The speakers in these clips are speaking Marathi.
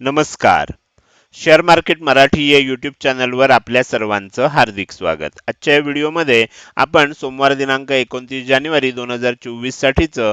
नमस्कार. शेअर मार्केट मराठी या यूट्यूब चॅनलवर आपल्या सर्वांचं हार्दिक स्वागत. आजच्या या व्हिडिओमध्ये आपण सोमवार दिनांक एकोणतीस जानेवारी दोन हजार चोवीस साठीचं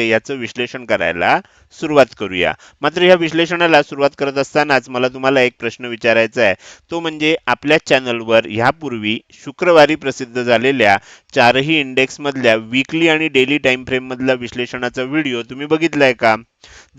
याचं विश्लेषण करायला सुरुवात करूया. मात्र या विश्लेषणाला सुरुवात करत असतानाच मला तुम्हाला एक प्रश्न विचारायचा आहे. तो म्हणजे आपल्या चॅनलवर ह्यापूर्वी शुक्रवारी प्रसिद्ध झालेल्या चारही इंडेक्समधल्या विकली वीकली आणि डेली टाइम फ्रेम मधल्या विश्लेषणाचा व्हिडिओ तुम्ही बघितलाय का?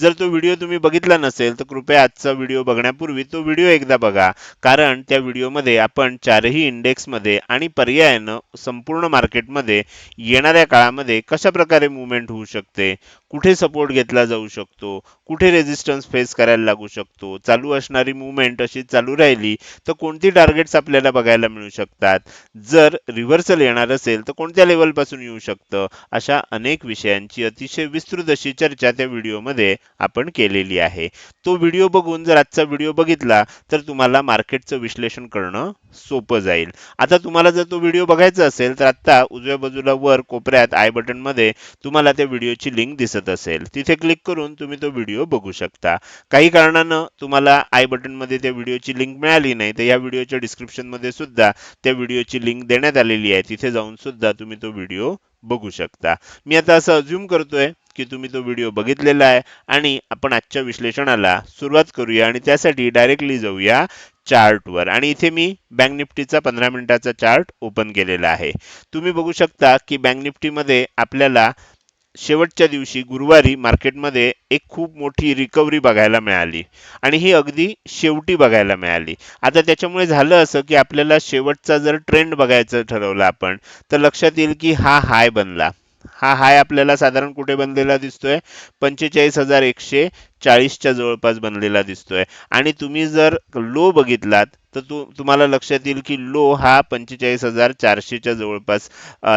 जर तो व्हिडिओ तुम्ही बघितला नसेल तर कृपया आजचा व्हिडिओ बघण्यापूर्वी तो व्हिडिओ एकदा बघा. कारण त्या व्हिडिओमध्ये आपण चारही इंडेक्समध्ये आणि पर्यायानं संपूर्ण मार्केटमध्ये येणाऱ्या काळामध्ये कशा प्रकारे मुवमेंट होऊ शकते? कुठे सपोर्ट घेतला जाऊ शकतो? कुठे रेजिस्टन्स फेस करायला लागू शकतो? चालू असणारी मुवमेंट अशी चालू राहिली तर कोणती टार्गेट्स आपल्याला बघायला मिळू शकतात? जर रिव्हर्सल येणार असेल तर कोणत्या लेवलपासून येऊ शकतं? अशा अनेक विषयांची अतिशय विस्तृत अशी चर्चा त्या व्हिडिओमध्ये आपण केलेली आहे. तो व्हिडिओ बघून जर आजचा व्हिडिओ बघितला तर तुम्हाला मार्केटचं विश्लेषण करणं सोपं जाईल. आता तुम्हाला जर तो व्हिडिओ बघायचा असेल तर आत्ता उजव्या बाजूला वर कोपऱ्यात आय बटनमध्ये तुम्हाला त्या व्हिडिओची लिंक दिसत असेल. तिथे क्लिक करून तुम्ही तो व्हिडिओ बघू शकता. काही कारणानं तुम्हाला आय बटनमध्ये त्या व्हिडिओची लिंक मिळाली नाही तर या व्हिडिओच्या डिस्क्रिप्शनमध्ये सुद्धा त्या व्हिडिओची लिंक देण्यात आलेली आहे. तिथे जाऊन सुद्धा तुम्ही तो व्हिडिओ बघू शकता. मी आता असं अज्युम करतोय की तुम्ही तो व्हिडिओ बघितलेला आहे आणि आपण आजच्या विश्लेषणाला सुरुवात करूया आणि त्यासाठी डायरेक्टली जाऊया चार्टवर आणि इथे मी बँक निफ्टीचा पंधरा मिनिटाचा चार्ट ओपन केलेला आहे. तुम्ही बघू शकता की बँक निफ्टीमध्ये आपल्याला शेवटच्या दिवशी गुरुवारी मार्केटमध्ये एक खूप मोठी रिकव्हरी बघायला मिळाली. आणि ही अगदी शेवटी बघायला मिळाली. आता त्याच्यामुळे झालं असं की आपल्याला शेवटचा जर ट्रेंड बघायचं ठरवलं आपण तर लक्षात येईल की हा हाय बनला. हा हाय आपल्याला साधारण कुठे बनलेला दिसतोय? पंचेचाळीस हजार एकशे चाळीसच्या जवळपास बनलेला दिसतोय. आणि तुम्ही जर लो बघितलात तर तु तुम्हाला लक्षात येईल की लो हा पंचेचाळीस हजार चारशेच्या जवळपास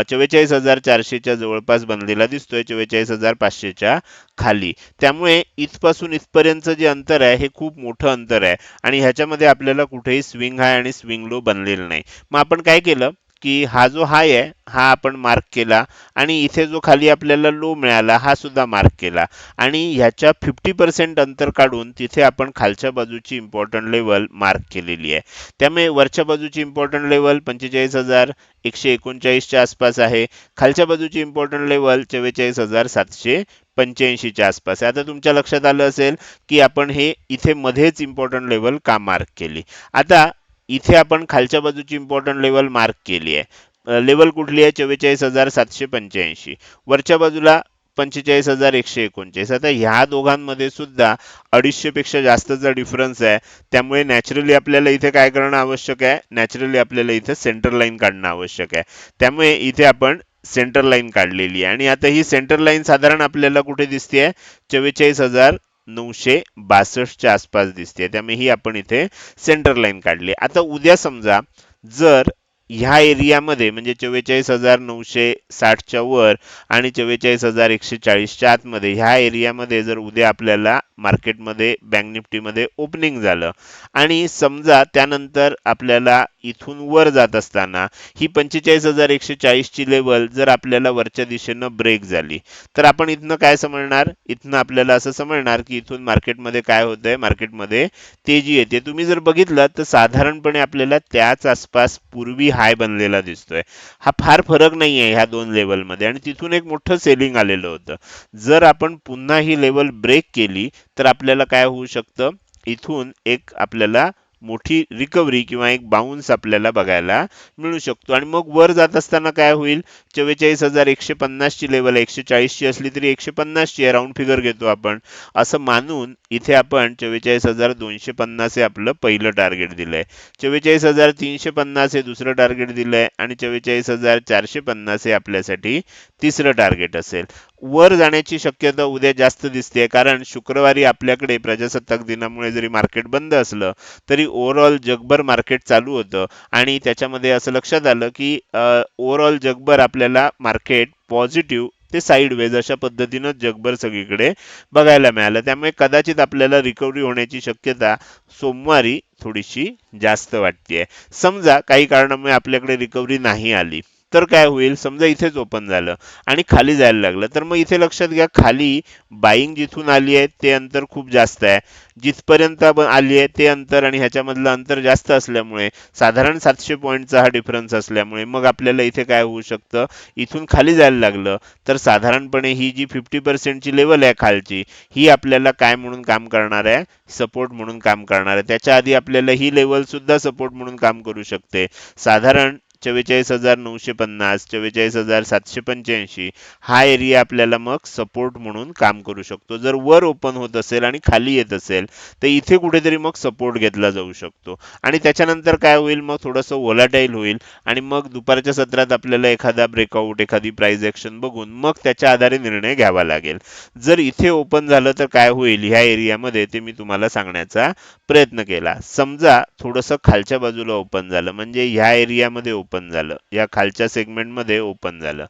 चव्वेचाळीस हजार चारशेच्या जवळपास बनलेला दिसतोय चव्वेचाळीस हजार पाचशेच्या खाली. त्यामुळे इथपासून इथपर्यंतचं जे अंतर आहे हे खूप मोठं अंतर आहे. आणि ह्याच्यामध्ये आपल्याला कुठेही स्विंग हाय आणि स्विंग लो बनलेलं नाही. मग आपण काय केलं? की हा जो हाय आहे हा आपण मार्क केला आणि इथे जो खाली आपल्याला लो मिळाला हा सुद्धा मार्क केला. आणि ह्याच्या फिफ्टी पर्सेंट अंतर काढून तिथे आपण खालच्या बाजूची इम्पॉर्टंट लेवल मार्क केलेली आहे. त्यामुळे वरच्या बाजूची इम्पॉर्टंट लेवल पंचेचाळीस हजार एकशे एकोणचाळीसच्या आसपास आहे. खालच्या बाजूची इम्पॉर्टंट लेवल चव्वेचाळीस हजार सातशे पंच्याऐंशीच्या आसपास आहे. आता तुमच्या लक्षात आलं असेल की आपण हे इथे मध्येच इम्पॉर्टंट लेवल का मार्क केली? आता इथे आपण खालच्या बाजूची इम्पॉर्टंट लेवल मार्क केली आहे. लेवल कुठली आहे? चव्वेचाळीस हजार सातशे पंच्याऐंशी. वरच्या बाजूला पंचेचाळीस हजार एकशे एकोणचाळीस. आता ह्या दोघांमध्ये सुद्धा अडीचशेपेक्षा जास्तचा डिफरन्स आहे. त्यामुळे नॅचरली आपल्याला इथे काय करणं आवश्यक आहे? नॅचरली आपल्याला इथे सेंटर लाईन काढणं आवश्यक आहे. त्यामुळे इथे आपण सेंटर लाईन काढलेली आहे. आणि आता ही सेंटर लाईन साधारण आपल्याला कुठे दिसते चव्वेचाळीस हजार नऊशे बासष्टच्या आसपास दिसते. त्यामुळे ही आपण इथे सेंटर लाईन काढली. आता उद्या समजा जर ह्या एरियामध्ये म्हणजे चव्वेचाळीस हजार नऊशे साठच्या वर आणि चव्वेचाळीस हजार एकशे चाळीसच्या आतमध्ये ह्या एरियामध्ये जर उद्या आपल्याला मार्केटमध्ये बँक निफ्टीमध्ये ओपनिंग झालं. आणि समजा त्यानंतर आपल्याला इथून वर जात असताना ही पंचेचाळीस हजार एकशे चाळीसची लेवल जर आपल्याला वरच्या दिशेनं ब्रेक झाली तर आपण इथनं काय समजणार? इथनं आपल्याला असं समजणार की इथून मार्केटमध्ये काय होतंय? मार्केटमध्ये तेजी येते. तुम्ही जर बघितलं तर साधारणपणे आपल्याला त्याच आसपास पूर्वी हाय बनलेला दिसतोय. हा फार फरक नाही आहे ह्या दोन लेवलमध्ये आणि तिथून एक मोठं सेलिंग आलेलं होतं. जर आपण पुन्हा ही लेवल ब्रेक केली तर आपल्याला काय होऊ शकतं? इथून एक आपल्याला मोठी रिकव्हरी किंवा एक बाउन्स आपल्याला बघायला मिळू शकतो. आणि मग वर जात असताना काय होईल? चव्वेचाळीस हजार एकशे पन्नासची लेवल एकशे चाळीसची असली तरी एकशे पन्नासची राऊंड फिगर घेतो आपण. असं मानून इथे आपण चव्वेचाळीस हजार दोनशे पन्नास हे आपलं पहिलं टार्गेट दिलंय. चव्वेचाळीस हजार तीनशे पन्नास हे दुसरं टार्गेट दिलंय. आणि चव्वेचाळीस हजार चारशे पन्नास हे आपल्यासाठी तिसरं टार्गेट असेल. वर जाण्याची शक्यता उद्या जास्त दिसते कारण शुक्रवारी आपल्याकडे प्रजासत्ताक दिनामुळे जरी मार्केट बंद असलं तरी ओव्हरऑल जगभर मार्केट चालू होतं. आणि त्याच्यामध्ये असं लक्षात आलं की ओव्हरऑल जगभर आपल्याला मार्केट पॉझिटिव्ह ते साईडवेज अशा पद्धतीनं जगभर सगळीकडे बघायला मिळालं. त्यामुळे कदाचित आपल्याला रिकव्हरी होण्याची शक्यता सोमवारी थोडीशी जास्त वाटते समजा काही कारणामुळे आपल्याकडे रिकव्हरी नाही आली. तर काय होईल? समजा इथेच ओपन झालं आणि खाली जायला लागलं तर मग इथे लक्षात घ्या खाली बाईंग जिथून आली आहे ते अंतर खूप जास्त आहे. जिथपर्यंत आली आहे ते अंतर आणि ह्याच्यामधलं अंतर जास्त असल्यामुळे साधारण सातशे पॉईंटचा हा डिफरन्स असल्यामुळे मग आपल्याला इथे काय होऊ शकतं? इथून खाली जायला लागलं तर साधारणपणे ही जी फिफ्टी पर्सेंटची लेवल आहे खालची ही आपल्याला काय म्हणून काम करणार आहे? सपोर्ट म्हणून काम करणार आहे. त्याच्या आधी आपल्याला ही लेवल सुद्धा सपोर्ट म्हणून काम करू शकते. साधारण चव्वेचाळीस हजार नऊशे पन्नास चव्वेचाळीस हजार सातशे पंच्याऐंशी हा एरिया आपल्याला मग सपोर्ट म्हणून काम करू शकतो. जर वर ओपन होत असेल आणि खाली येत असेल तर इथे कुठेतरी मग सपोर्ट घेतला जाऊ शकतो. आणि त्याच्यानंतर काय होईल? मग थोडंसं वोलाटाईल होईल आणि मग दुपारच्या सत्रात आपल्याला एखादा ब्रेकआउट एखादी प्राइस ॲक्शन बघून मग त्याच्या आधारे निर्णय घ्यावा लागेल. जर इथे ओपन झालं तर काय होईल? ह्या एरियामध्ये ते मी तुम्हाला सांगण्याचा प्रयत्न केला. समजा थोडंसं खालच्या बाजूला ओपन झालं म्हणजे ह्या एरियामध्ये ओपन झालं. या खालच्या सेगमेंटमध्ये ओपन झालं.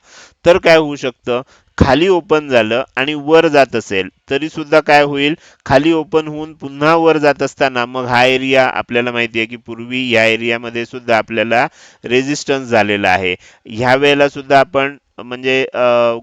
तर काय होऊ शकतं? खाली ओपन झालं आणि वर जात असेल तरी सुद्धा काय होईल? खाली ओपन होऊन पुन्हा वर जात असताना मग हा एरिया आपल्याला माहिती आहे की पूर्वी या एरियामध्ये सुद्धा आपल्याला रेजिस्टन्स झालेला आहे. ह्या वेळेला सुद्धा आपण म्हणजे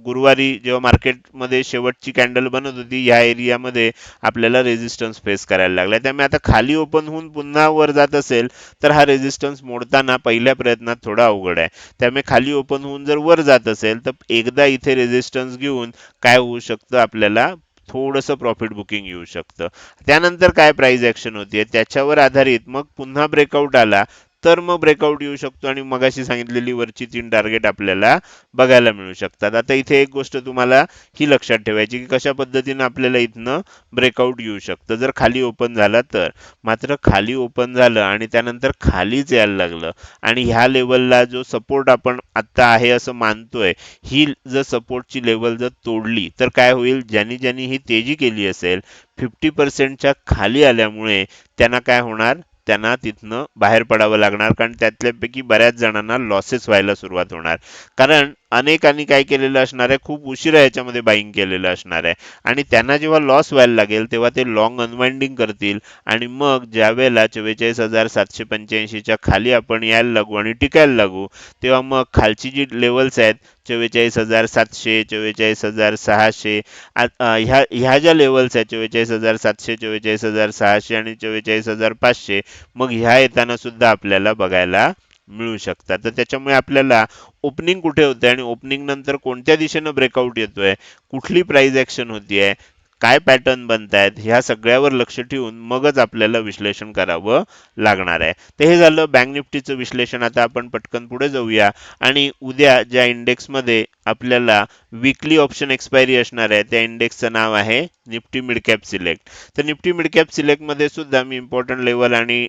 गुरुवारी जेव्हा मार्केटमध्ये शेवटची कॅन्डल बनत होती या एरियामध्ये आपल्याला रेझिस्टन्स फेस करायला लागला. त्यामुळे आता खाली ओपन होऊन पुन्हा वर जात असेल तर हा रेझिस्टन्स मोडताना पहिल्या प्रयत्नात थोडा अवघड आहे. त्यामुळे खाली ओपन होऊन जर वर जात असेल तर एकदा इथे रेझिस्टन्स घेऊन काय होऊ शकतं? आपल्याला थोडंसं प्रॉफिट बुकिंग येऊ शकतं. त्यानंतर काय प्राइस ऍक्शन होतीये? त्याच्यावर आधारित मग पुन्हा ब्रेकआउट आला तर मग ब्रेकआउट येऊ शकतो आणि मगाशी सांगितलेली वरची तीन टार्गेट आपल्याला बघायला मिळू शकतात. आता इथे एक गोष्ट तुम्हाला ही लक्षात ठेवायची की कशा पद्धतीनं आपल्याला इथनं ब्रेकआउट येऊ शकतं. जर खाली ओपन झाला तर. मात्र खाली ओपन झालं आणि त्यानंतर खालीच यायला लागलं आणि ह्या लेवलला जो सपोर्ट आपण आत्ता आहे असं मानतोय ही जर सपोर्टची लेवल जर तोडली तर काय होईल? ज्यांनी ज्यांनी ही तेजी केली असेल फिफ्टी पर्सेंटच्या खाली आल्यामुळे त्यांना काय होणार? त्यांना तिथनं बाहेर पडावं लागणार कारण त्यातल्यापैकी बऱ्याच जणांना लॉसेस व्हायला सुरुवात होणार. कारण अनेकांनी काय केलेलं असणार आहे खूप उशिरा याच्यामध्ये बाईंग केलेलं असणार आहे. आणि त्यांना जेव्हा लॉस व्हायला लागेल तेव्हा ते लॉंग अनवाइंडिंग करतील. आणि मग ज्या वेळेला चव्वेचाळीस हजार सातशे पंच्याऐंशीच्या खाली आपण यायला लागू आणि टिकायला लागू तेव्हा मग खालची जी लेवल्स आहेत चव्वेचाळीस हजार सातशे चव्वेचाळीस हजार सहाशे. ह्या ह्या ज्या लेवल्स आहेत चव्वेचाळीस हजार सातशे चव्वेचाळीस हजार सहाशे आणि चव्वेचाळीस हजार पाचशे मग ह्या येताना सुद्धा आपल्याला बघायला मिळू शकतात. तर त्याच्यामुळे आपल्याला ओपनिंग कुठे होते आणि ओपनिंग नंतर कोणत्या दिशेनं ब्रेकआउट येतोय कुठली प्राइस ऍक्शन होतीये काय पॅटर्न बनतायत ह्या सगळ्यावर लक्ष ठेवून मगच आपल्याला विश्लेषण करावं लागणार आहे. तर हे झालं बँक निफ्टीचं विश्लेषण. आता आपण पटकन पुढे जाऊया. आणि उद्या ज्या इंडेक्समध्ये आपल्याला विकली ऑप्शन एक्सपायरी असणार आहे त्या इंडेक्सचं नाव आहे निफ्टी मिडकॅप सिलेक्ट तर निफ्टी मिडकॅप सिलेक्टमध्ये सिलेक्टमध्ये सुद्धा मी इम्पॉर्टंट लेवल आणि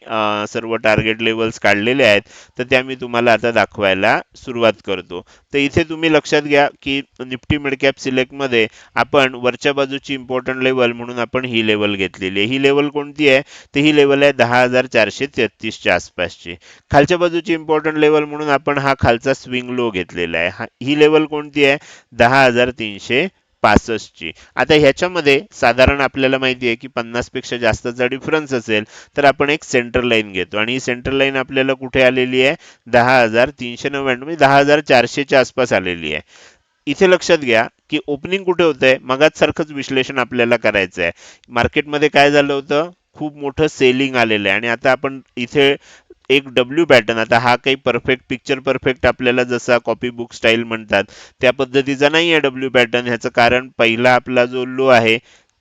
सर्व टार्गेट लेवल्स काढलेले आहेत. तर त्या मी तुम्हाला आता दाखवायला सुरुवात करतो. तर इथे तुम्ही लक्षात घ्या की निफ्टी मिडकॅप सिलेक्टमध्ये आपण वरच्या बाजूची इम्पॉर्टंट लेवल म्हणून आपण ही लेवल घेतलेली आहे. ही लेवल कोणती आहे? तर ही लेवल आहे दहा हजार चारशे तेहतीसच्या आसपासची. खालच्या बाजूची इम्पॉर्टंट लेवल म्हणून आपण हा खालचा स्विंग लो घेतलेला आहे. हा- ही लेवल कोणती आहे? दहा हजार तीनशे पासष्टची आता ह्याच्यामध्ये साधारण आपल्याला माहिती आहे की पन्नासपेक्षा जास्तचा डिफरन्स असेल तर आपण एक सेंटर लाईन घेतो. आणि ही सेंटर लाईन आपल्याला कुठे आलेली आहे? दहा हजार तीनशे नव्याण्णव म्हणजे दहा हजार चारशेच्या आसपास आलेली आहे. इथे लक्षात घ्या की ओपनिंग कुठे होतंय? मगाच सारखंच विश्लेषण आपल्याला करायचं आहे मार्केटमध्ये काय झालं होतं? खूप मोठं सेलिंग आलेलं आहे. आणि आता आपण इथे एक डब्ल्यू पॅटर्न आता हा काही परफेक्ट पिक्चर परफेक्ट आपल्याला जसा कॉपी बुक स्टाईल म्हणतात त्या पद्धतीचा नाही आहे डब्ल्यू पॅटर्न ह्याचं कारण पहिला आपला जो लो आहे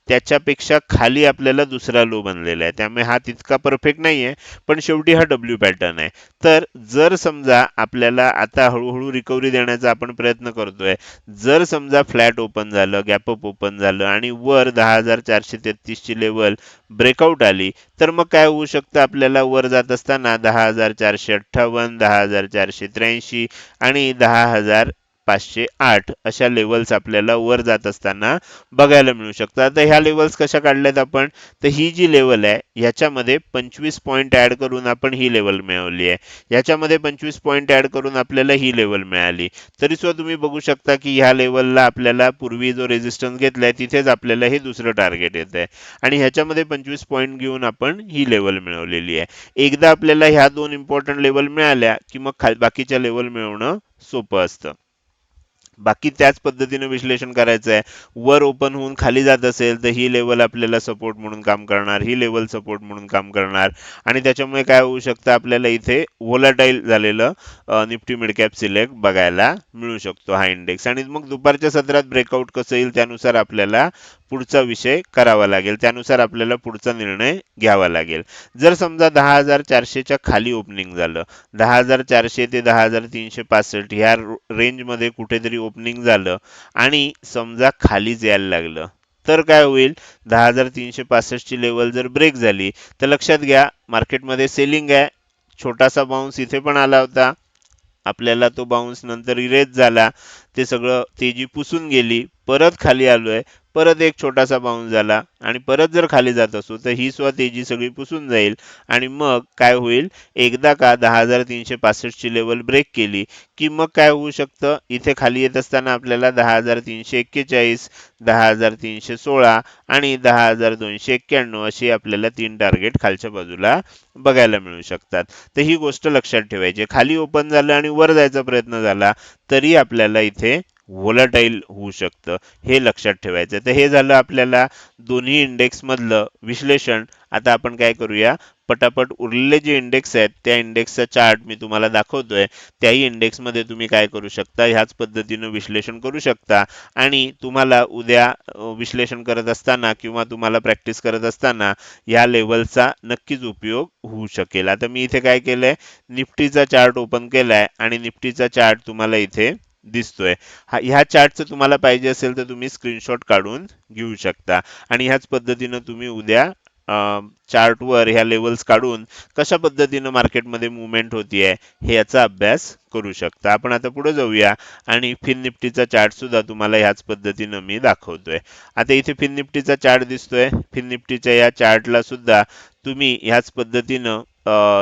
त्याच्यापेक्षा खाली आपल्याला दुसरा लो बनलेला आहे. त्यामुळे हा तितका परफेक्ट नाही आहे पण शेवटी हा डब्ल्यू पॅटर्न आहे. तर जर समजा आपल्याला आता हळूहळू रिकव्हरी देण्याचा आपण प्रयत्न करतोय जर समजा फ्लॅट ओपन झालं गॅपअप ओपन झालं आणि वर दहा हजार चारशे तेहतीसची लेवल ब्रेकआउट आली तर मग काय होऊ शकतं? आपल्याला वर जात असताना दहा हजार चारशे अठ्ठावन्न दहा हजार चारशे त्र्याऐंशी आणि दहा हजार पाचशे आठ अशा लेवल्स आपल्याला वर जात असताना बघायला मिळू शकतात. तर ह्या लेवल्स कशा काढल्यात आपण? तर ही जी लेवल आहे ह्याच्यामध्ये पंचवीस पॉईंट ऍड करून आपण ही लेवल मिळवली आहे. ह्याच्यामध्ये पंचवीस पॉईंट ऍड करून आपल्याला ही लेवल मिळाली. तरी सुद्धा तुम्ही बघू शकता की ह्या लेवलला आपल्याला पूर्वी जो रेजिस्टन्स घेतलाय तिथेच आपल्याला हे दुसरं टार्गेट येत आहे. आणि ह्याच्यामध्ये पंचवीस पॉईंट घेऊन आपण ही लेवल मिळवलेली आहे. एकदा आपल्याला ह्या दोन इम्पॉर्टंट लेवल मिळाल्या की मग खा बाकीच्या लेवल मिळवणं सोपं असतं. बाकी त्याच पद्धतीने विश्लेषण करायचं आहे वर ओपन होऊन खाली जात असेल तर ही लेवल आपल्याला सपोर्ट म्हणून काम करणार ही लेवल सपोर्ट म्हणून काम करणार. आणि त्याच्यामुळे काय होऊ शकतं आपल्याला इथे व्होलाटाईल झालेलं निफ्टी मिडकॅप सिलेक्ट बघायला मिळू शकतो हा इंडेक्स आणि मग दुपारच्या सत्रात ब्रेकआउट कसं येईल त्यानुसार आपल्याला पुढचा विषय करावा लागेल. त्यानुसार आपल्याला पुढचा निर्णय घ्यावा लागेल. जर समजा दहा हजार चारशेच्या खाली ओपनिंग झालं दहा हजार चारशे ते दहा हजार तीनशे पासष्ट ह्या रेंजमध्ये कुठेतरी ओपनिंग झालं आणि समजा खालीच यायला लागलं तर काय होईल? दहा हजार तीनशे पासष्टची लेवल जर ब्रेक झाली तर लक्षात घ्या मार्केटमध्ये सेलिंग आहे. छोटासा बाउन्स इथे पण आला होता. आपल्याला तो बाउन्स नंतर इरेज झाला. ते सगळं तेजी पुसून गेली. परत खाली आलोय. परत एक छोटासा बाउन्स झाला आणि परत जर खाली जात असू तर ही सुद्धा तेजी सगळी पुसून जाईल आणि मग काय होईल? एकदा का दहा हजार तीनशे पासष्टची लेवल ब्रेक केली की मग काय होऊ शकतं? इथे खाली येत असताना आपल्याला दहा हजार तीनशे एक्केचाळीस दहा हजार तीनशे सोळा आणि दहा हजार दोनशे एक्क्याण्णव अशी आपल्याला तीन टार्गेट खालच्या बाजूला बघायला मिळू शकतात. तर ही गोष्ट लक्षात ठेवायची. खाली ओपन झालं आणि वर जायचा प्रयत्न झाला तरी आपल्याला इथे व्होलाटाईल होऊ शकतं हे लक्षात ठेवायचं तर हे झालं आपल्याला दोन्ही इंडेक्स मधलं विश्लेषण. आता आपण काय करूया? पटापट उरलेले जे इंडेक्स आहेत त्या इंडेक्सचा चार्ट मी तुम्हाला दाखवतोय. त्याही इंडेक्समध्ये तुम्ही काय करू शकता? ह्याच पद्धतीनं विश्लेषण करू शकता. आणि तुम्हाला उद्या विश्लेषण करत असताना किंवा तुम्हाला प्रॅक्टिस करत असताना या लेवलचा नक्कीच उपयोग होऊ शकेल. आता मी इथे काय केलंय? निफ्टीचा चार्ट ओपन केलाय आणि निफ्टीचा चार्ट तुम्हाला इथे दिसतोय. हा ह्या चार्टचं तुम्हाला पाहिजे असेल तर तुम्ही स्क्रीनशॉट काढून घेऊ शकता. आणि ह्याच पद्धतीनं तुम्ही उद्या चार्टवर ह्या लेवल्स काढून कशा पद्धतीनं मार्केटमध्ये मुवमेंट होतीये हे याचा अभ्यास करू शकता. आपण आता पुढे जाऊया आणि फिन निफ्टीचा चार्ट सुद्धा तुम्हाला ह्याच पद्धतीनं मी दाखवतोय. आता इथे फिन निफ्टीचा चार्ट दिसतोय. फिन निफ्टीच्या या चार्टला सुद्धा तुम्ही ह्याच पद्धतीनं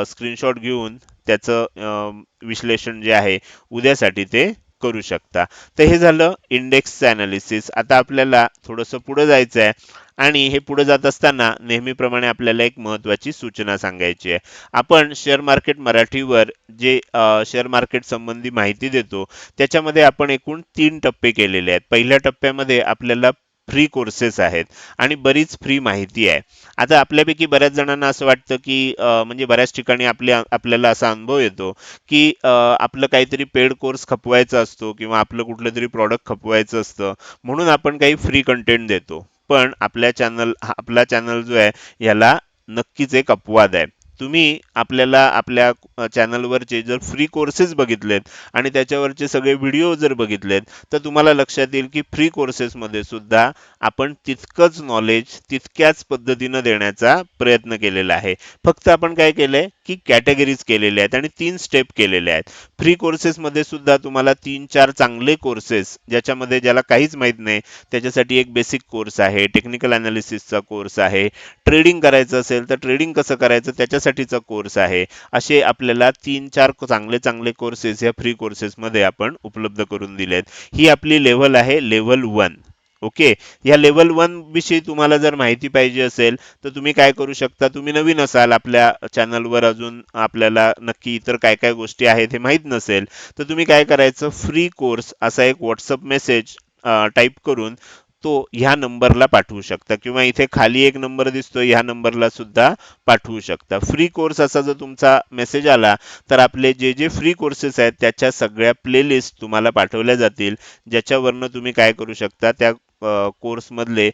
स्क्रीनशॉट घेऊन त्याचं विश्लेषण जे आहे उद्यासाठी ते करू शकता. तर हे झालं इंडेक्सचं अनालिसिस आता आपल्याला थोडंसं पुढं जायचं आहे आणि हे पुढे जात असताना नेहमीप्रमाणे आपल्याला एक महत्त्वाची सूचना सांगायची आहे. आपण शेअर मार्केट मराठीवर जे शेअर मार्केट संबंधी माहिती देतो त्याच्यामध्ये आपण एकूण तीन टप्पे केलेले आहेत. पहिल्या टप्प्यामध्ये आपल्याला फ्री कोर्सेस आहेत आणि बरीच फ्री माहिती आहे. आता आपल्यापैकी बऱ्याच जणांना असं वाटतं की म्हणजे बऱ्याच ठिकाणी आपल्या आपल्याला असा अनुभव येतो की आपलं काहीतरी पेड कोर्स खपवायचा असतो किंवा आपलं कुठलं तरी प्रॉडक्ट खपवायचं असतं म्हणून आपण काही फ्री कंटेंट देतो. पण आपल्या चॅनल आपला चॅनल जो आहे याला नक्कीच एक अपवाद आहे. तुम्ही आपल्याला आपल्या चॅनलवरचे जर फ्री कोर्सेस बघितलेत आणि त्याच्यावरचे सगळे व्हिडिओ जर बघितलेत तर तुम्हाला लक्षात येईल की फ्री कोर्सेसमध्ये सुद्धा आपण तितकंच नॉलेज तितक्याच पद्धतीनं देण्याचा प्रयत्न केलेला आहे. फक्त आपण काय केलंय की कॅटेगरीज केलेल्या आहेत आणि तीन स्टेप केलेले आहेत. फ्री कोर्सेसमध्ये सुद्धा तुम्हाला तीन चार चांगले कोर्सेस ज्याच्यामध्ये ज्याला काहीच माहीत नाही त्याच्यासाठी एक बेसिक कोर्स आहे टेक्निकल अनालिसिसचा कोर्स आहे ट्रेडिंग करायचं असेल तर ट्रेडिंग कसं करायचं त्याच्यासाठी साठीचा कोर्स आहे. असे आपल्याला तीन चार चांगले चांगले कोर्सेस या फ्री कोर्सेसमध्ये आपण उपलब्ध करून दिलेत. ही आपली लेवल आहे लेवल वन ओके या लेवल वन विषयी तुम्हाला जर माहिती पाहिजे असेल तर तुम्ही काय करू शकता? तुम्ही नवीन असाल आपल्या चॅनलवर अजून आपल्याला नक्की इतर काय काय गोष्टी आहेत हे माहीत नसेल तर तुम्ही काय करायचं? फ्री कोर्स असा एक व्हॉट्सअप मेसेज टाईप करून तो ह्या नंबरला पाठवू शकता. किंवा इथे खाली एक नंबर दिसतो ह्या नंबरला सुद्धा पाठवू शकता. फ्री कोर्स असा जर तुमचा मेसेज आला तर आपले जे जे फ्री कोर्सेस आहेत त्याच्या सगळ्या प्लेलिस्ट तुम्हाला पाठवल्या जातील. ज्याच्यावरनं तुम्ही काय करू शकता त्या कोर्समधले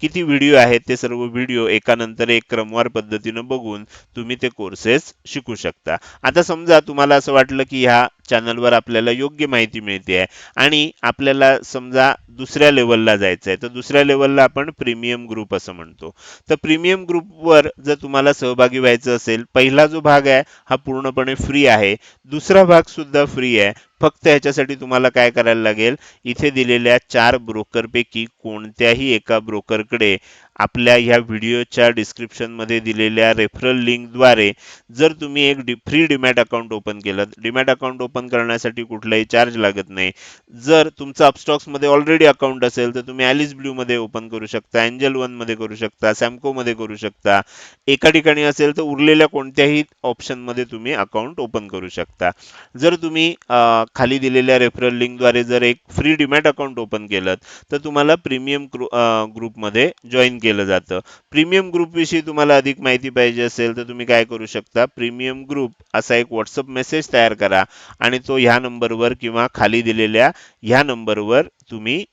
किती व्हिडिओ आहेत ते सर्व व्हिडिओ एकानंतर एक क्रमवार पद्धतीनं बघून तुम्ही ते कोर्सेस शिकू शकता. आता समजा तुम्हाला असं वाटलं की ह्या चॅनलवर आपल्याला योग्य माहिती मिळते आहे. आणि आपल्याला समजा दुसऱ्या लेवलला जायचं आहे तर दुसऱ्या लेवलला आपण प्रीमियम ग्रुप असं म्हणतो. तर प्रीमियम ग्रुपवर जर तुम्हाला सहभागी व्हायचं असेल पहिला जो भाग आहे हा पूर्णपणे फ्री आहे. दुसरा भाग सुद्धा फ्री आहे. फक्त ह्याच्यासाठी तुम्हाला काय करायला लागेल? इथे दिलेल्या चार ब्रोकरपैकी कोणत्याही एका ब्रोकरकडे आपल्या ह्या व्हिडिओच्या डिस्क्रिप्शनमध्ये दिलेल्या रेफरल लिंकद्वारे जर तुम्ही एक डि फ्री डीमॅट अकाउंट ओपन केलं डीमॅट अकाउंट ओपन करण्यासाठी कुठलाही चार्ज लागत नाही. जर तुमचं अपस्टॉक्समध्ये ऑलरेडी अकाउंट असेल तर तुम्ही ॲलिस ब्ल्यूमध्ये ओपन करू शकता एंजल वनमध्ये करू शकता सॅमकोमध्ये करू शकता. एका ठिकाणी असेल तर उरलेल्या कोणत्याही ऑप्शनमध्ये तुम्ही अकाउंट ओपन करू शकता. जर तुम्ही खाली दिलेल्या रेफरल लिंकद्वारे जर एक फ्री डीमॅट अकाउंट ओपन केलं तर तुम्हाला प्रीमियम ग्रुपमध्ये जॉईन केलं जातं. प्रीमियम ग्रुपविषयी तुम्हाला अधिक माहिती पाहिजे असेल तर तुम्ही काय करू शकता? प्रीमियम ग्रुप असा एक व्हॉट्सअप मेसेज तयार करा आणि तो ह्या नंबरवर किंवा खाली दिलेल्या ह्या नंबरवर तुम्ही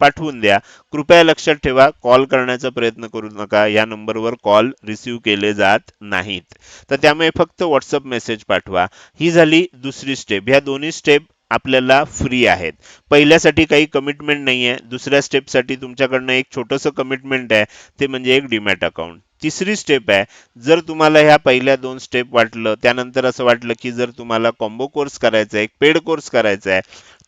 पाठवून द्या. कृपया लक्षात ठेवा कॉल करण्याचा प्रयत्न करू नका. या नंबरवर कॉल रिसीव्ह केले जात नाहीत. तर त्यामुळे फक्त व्हॉट्सअप मेसेज पाठवा. ही झाली दुसरी स्टेप ह्या दोन्ही स्टेप आपल्याला फ्री आहेत. पहिल्यासाठी काही कमिटमेंट नाही आहे दुसऱ्या स्टेपसाठी तुमच्याकडनं एक छोटंसं कमिटमेंट आहे. ते म्हणजे एक डीमॅट अकाउंट तिसरी स्टेप आहे जर तुम्हाला ह्या पहिल्या दोन स्टेप वाटलं त्यानंतर असं वाटलं की जर तुम्हाला कॉम्बो कोर्स करायचा आहे एक पेड कोर्स करायचा आहे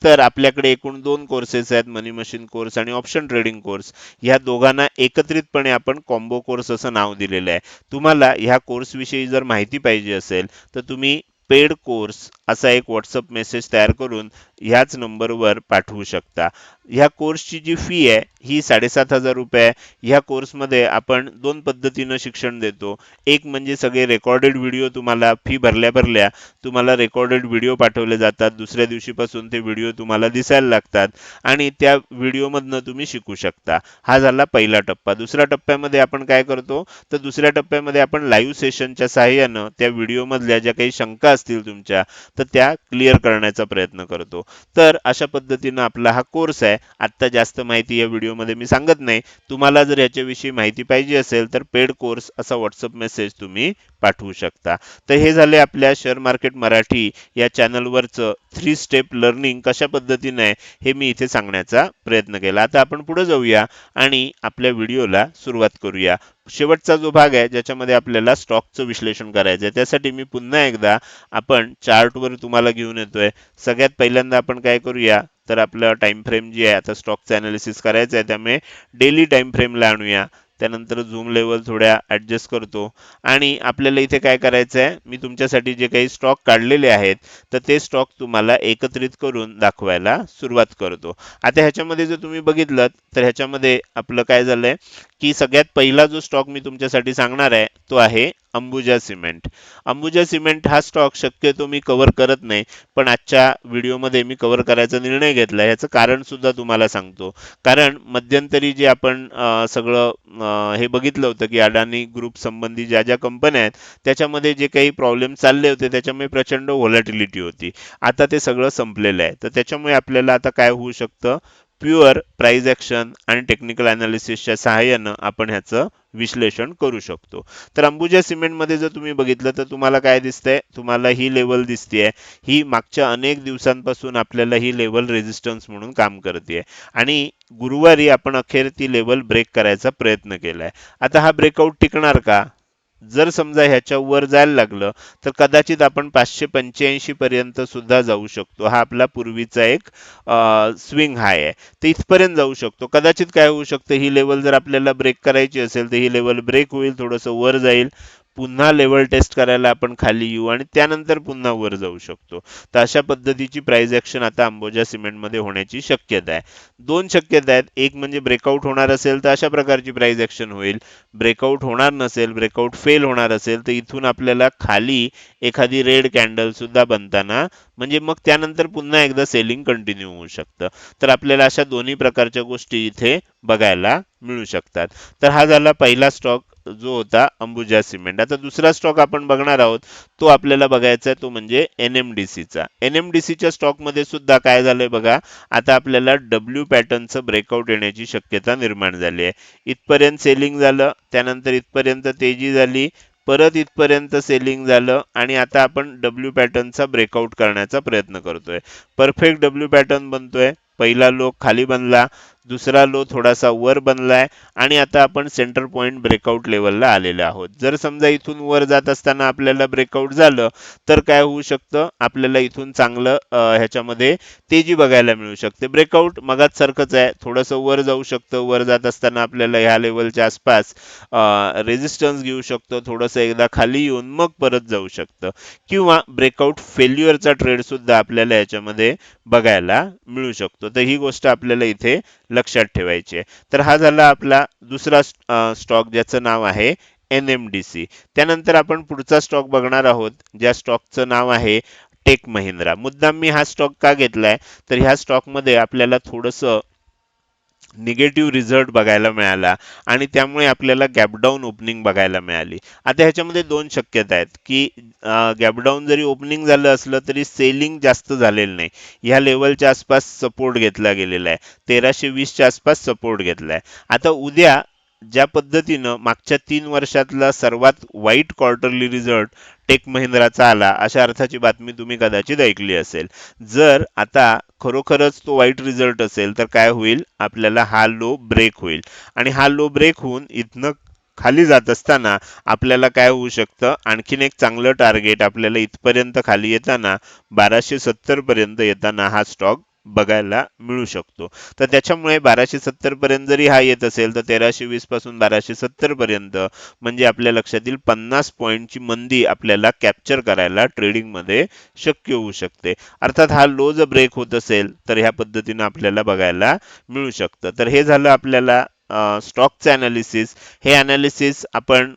तर आपल्याकडे एकूण दोन कोर्सेस आहेत मनी मशीन कोर्स आणि ऑप्शन ट्रेडिंग कोर्स ह्या दोघांना एकत्रितपणे आपण कॉम्बो कोर्स असं नाव दिलेलं आहे. तुम्हाला ह्या कोर्सविषयी जर माहिती पाहिजे असेल तर तुम्ही पेड कोर्स असा एक व्हॉट्सअप मेसेज तयार करून ह्याच नंबरवर पाठवू शकता. ह्या कोर्सची जी फी आहे ही साडेसात हजार रुपये आहे. ह्या कोर्समध्ये आपण दोन पद्धतीनं शिक्षण देतो. एक म्हणजे सगळे रेकॉर्डेड व्हिडिओ तुम्हाला फी भरल्या भरल्या तुम्हाला रेकॉर्डेड व्हिडिओ पाठवले जातात. दुसऱ्या दिवशीपासून ते व्हिडिओ तुम्हाला दिसायला लागतात. आणि त्या व्हिडिओमधनं तुम्ही शिकू शकता. हा झाला पहिला टप्पा. दुसऱ्या टप्प्यामध्ये आपण काय करतो? तर दुसऱ्या टप्प्यामध्ये आपण लाईव्ह सेशनच्या सहाय्यानं त्या व्हिडिओमधल्या ज्या काही शंका असतील तुमच्या तर त्या क्लिअर करण्याचा प्रयत्न करतो. तर अशा पद्धतीनं आपला हा कोर्स आहे. आत्ता जास्त माहिती या व्हिडिओमध्ये मी सांगत नाही. तुम्हाला जर याच्याविषयी माहिती पाहिजे असेल तर पेड कोर्स असा व्हॉट्सअप मेसेज तुम्ही पाठवू शकता. तर हे झाले आपल्या शेअर मार्केट मराठी या चॅनलवरचं थ्री स्टेप लर्निंग कशा पद्धतीने आहे हे मी इथे सांगण्याचा प्रयत्न केला. आता आपण पुढे जाऊया आणि आपल्या व्हिडिओला सुरुवात करूया. शेवटचा जो भाग आहे ज्याच्यामध्ये आपल्याला स्टॉकचं विश्लेषण करायचं आहे त्यासाठी मी पुन्हा एकदा आपण चार्टवर तुम्हाला घेऊन येतोय. सगळ्यात पहिल्यांदा आपण काय करूया तर आपलं टाइम फ्रेम जी आहे आता स्टॉकचं अनालिसिस करायचं आहे त्यामुळे डेली टाइम फ्रेमला आणूया. त्यानंतर झूम लेवल थोड्या ऍडजस्ट करतो. आणि आपल्याला इथे काय करायचं आहे मी तुमच्यासाठी जे काही स्टॉक काढलेले आहेत तर ते स्टॉक तुम्हाला एकत्रित करून दाखवायला सुरुवात करतो. आता ह्याच्यामध्ये जर तुम्ही बघितलं तर ह्याच्यामध्ये आपलं काय झालंय? की सगळ्यात पहिला जो स्टॉक मी तुमच्यासाठी सांगणार आहे तो आहे अंबुजा सिमेंट अंबुजा सिमेंट हा स्टॉक शक्यतो मी कव्हर करत नाही पण आजच्या व्हिडिओमध्ये मी कव्हर करायचा निर्णय घेतला याचं कारण सुद्धा तुम्हाला सांगतो. कारण मध्यंतरी जे आपण सगळं हे बघितलं होतं की अडानी ग्रुप संबंधी ज्या ज्या कंपन्या आहेत त्याच्यामध्ये जे काही प्रॉब्लेम चालले होते त्याच्यामुळे प्रचंड व्हॉलॅटिलिटी होती. आता ते सगळं संपलेलं आहे. तर त्याच्यामुळे आपल्याला आता काय होऊ शकतं? प्युअर प्राईज ॲक्शन आणि टेक्निकल अनालिसिसच्या सहाय्यानं आपण ह्याचं विश्लेषण करू शकतो. तर अंबुजा सिमेंटमध्ये जर तुम्ही बघितलं तर तुम्हाला काय दिसतंय? तुम्हाला ही लेवल दिसतेय. ही मागच्या अनेक दिवसांपासून आपल्याला ही लेवल रेजिस्टन्स म्हणून काम करते आणि गुरुवारी आपण अखेर ती लेवल ब्रेक करायचा प्रयत्न केलाय. आता हा ब्रेकआउट टिकणार का? जर समजा ह्याच्या वर जायला लागलं तर कदाचित आपण पाचशे पंच्याऐंशी पर्यंत सुद्धा जाऊ शकतो. हा आपला पूर्वीचा एक स्विंग हाय आहे. तर इथपर्यंत जाऊ शकतो. कदाचित काय होऊ शकतं ही लेवल जर आपल्याला ब्रेक करायची असेल तर ही लेवल ब्रेक होईल थोडंसं वर जाईल. पुन्हा लेवल टेस्ट करायला आपण खाली येऊ आणि त्यानंतर पुन्हा वर जाऊ शकतो. तर अशा पद्धतीची प्राइस ऍक्शन आता अंबोजा सिमेंटमध्ये होण्याची शक्यता आहे. दोन शक्यता आहेत. एक म्हणजे ब्रेकआउट होणार असेल तर अशा प्रकारची प्राइस ऍक्शन होईल. ब्रेकआउट होणार नसेल ब्रेकआउट फेल होणार असेल तर इथून आपल्याला खाली एखादी रेड कॅन्डल सुद्धा बनताना म्हणजे मग त्यानंतर पुन्हा एकदा सेलिंग कंटिन्यू होऊ शकतं. तर आपल्याला अशा दोन्ही प्रकारच्या गोष्टी इथे बघायला मिळू शकतात. तर हा झाला पहिला स्टॉक जो होता अंबुजा सिमेंट. आता दुसरा स्टॉक आपण बघणार आहोत तो आपल्याला बघायचा आहे तो म्हणजे एनएमडीसीचा एनएमडीसीच्या स्टॉकमध्ये सुद्धा काय झालंय बघा आता आपल्याला डब्ल्यू पॅटर्नचं ब्रेकआउट येण्याची शक्यता निर्माण झाली आहे. इथपर्यंत सेलिंग झालं त्यानंतर इथपर्यंत तेजी झाली परत इथपर्यंत सेलिंग झालं आणि आता आपण डब्ल्यू पॅटर्नचा ब्रेकआउट करण्याचा प्रयत्न करतोय. परफेक्ट डब्ल्यू पॅटर्न बनतोय. पहिला लो खाली बनला दुसरा लो थोडासा वर बनलाय आणि आता आपण सेंटर पॉइंट ब्रेकआउट लेवलला आलेले आहोत. जर समजा इथून वर जात असताना आपल्याला ब्रेकआउट झालं तर काय होऊ शकतं? आपल्याला इथून चांगलं ह्याच्यामध्ये तेजी बघायला मिळू शकते. ब्रेकआउट मगात सारखंच आहे. थोडंसं वर जाऊ शकतं. वर जात असताना आपल्याला ह्या लेवलच्या आसपास रेजिस्टन्स घेऊ शकतो. थोडंसं एकदा खाली येऊन मग परत जाऊ शकतं. किंवा ब्रेकआउट फेल्युअरचा ट्रेड सुद्धा आपल्याला याच्यामध्ये बघायला मिळू शकतो. तर ही गोष्ट आपल्याला इथे लक्षात ठेवायचे. तर हा झाला आपला दुसरा स्टॉक ज्याचं नाव आहे एन एम डी सी त्यानंतर आपण पुढचा स्टॉक बघणार आहोत ज्या स्टॉकचं नाव आहे टेक महिंद्रा मुद्दाम मी हा स्टॉक का घेतलाय? तर ह्या स्टॉकमध्ये आपल्याला थोडंसं निगेटिव्ह रिझल्ट बघायला मिळाला आणि त्यामुळे आपल्याला गॅपडाऊन ओपनिंग बघायला मिळाली. आता ह्याच्यामध्ये दोन शक्यता आहेत की गॅपडाऊन जरी ओपनिंग झालं असलं तरी सेलिंग जास्त झालेलं नाही. ह्या लेवलच्या आसपास सपोर्ट घेतला गेलेला आहे. तेराशे वीसच्या आसपास सपोर्ट घेतला आहे. आता उद्या ज्या पद्धतीनं मागच्या तीन वर्षातला सर्वात वाईट क्वार्टरली रिझल्ट टेक महिंद्राचा आला अशा अर्थाची बातमी तुम्ही कदाचित ऐकली असेल. जर आता खरोखरच तो वाईट रिझल्ट असेल तर काय होईल? आपल्याला हा लो ब्रेक होईल. आणि हा लो ब्रेक होऊन इथनं खाली जात असताना आपल्याला काय होऊ शकतं? आणखीन एक चांगलं टार्गेट आपल्याला इथपर्यंत खाली येताना बाराशे सत्तर पर्यंत येताना हा स्टॉक बघायला मिळू शकतो. तर त्याच्यामुळे बाराशे सत्तर पर्यंत जरी हा येत असेल तर तेराशे वीसपासून बाराशे सत्तर पर्यंत म्हणजे आपल्या लक्षात येईल पन्नास पॉईंटची मंदी आपल्याला कॅप्चर करायला ट्रेडिंगमध्ये शक्य होऊ शकते. अर्थात हा लो जर ब्रेक होत असेल तर ह्या पद्धतीनं आपल्याला बघायला मिळू शकतं. तर हे झालं आपल्याला स्टॉकचं अनालिसिस हे अनालिसिस आपण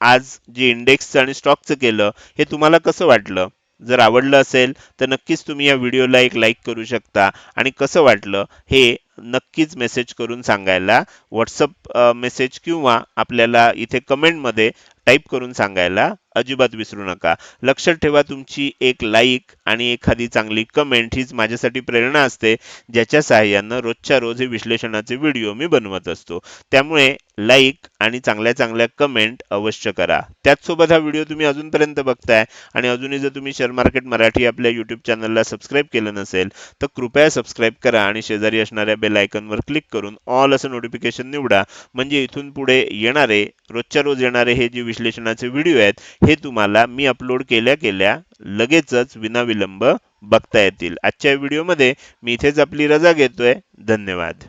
आज जे इंडेक्सचं आणि स्टॉकचं केलं हे तुम्हाला कसं वाटलं? जर आवडलं असेल तर नक्कीच तुम्ही या व्हिडिओला एक लाईक करू शकता. आणि कसं वाटलं हे नक्कीच मेसेज करून सांगायला व्हॉट्सअप मेसेज किंवा आपल्याला इथे कमेंटमध्ये टाईप करून सांगायला अजिबात विसरू नका. लक्षात ठेवा तुमची एक लाईक आणि एखादी चांगली कमेंट हीच माझ्यासाठी प्रेरणा असते ज्याच्या सहाय्यानं रोजच्या रोज हे विश्लेषणाचे व्हिडिओ मी बनवत असतो. त्यामुळे लाईक आणि चांगल्या चांगल्या कमेंट अवश्य करा. त्याचसोबत हा व्हिडिओ तुम्ही अजूनपर्यंत बघताय आणि अजूनही जर तुम्ही शेअर मार्केट मराठी आपल्या यूट्यूब चॅनलला सबस्क्राईब केलं नसेल तर कृपया सबस्क्राईब करा आणि शेजारी असणाऱ्या बेल आयकनवर क्लिक करून ऑल असं नोटिफिकेशन निवडा. म्हणजे इथून पुढे येणारे रोजच्या रोज येणारे हे जे विश्लेषणाचे व्हिडिओ आहेत हे तुम्हाला मी अपलोड केल्या केल्या लगेचच विनाविलंब बघता येतील. आजच्या व्हिडिओमध्ये मी इथेच आपली रजा घेतोय. धन्यवाद.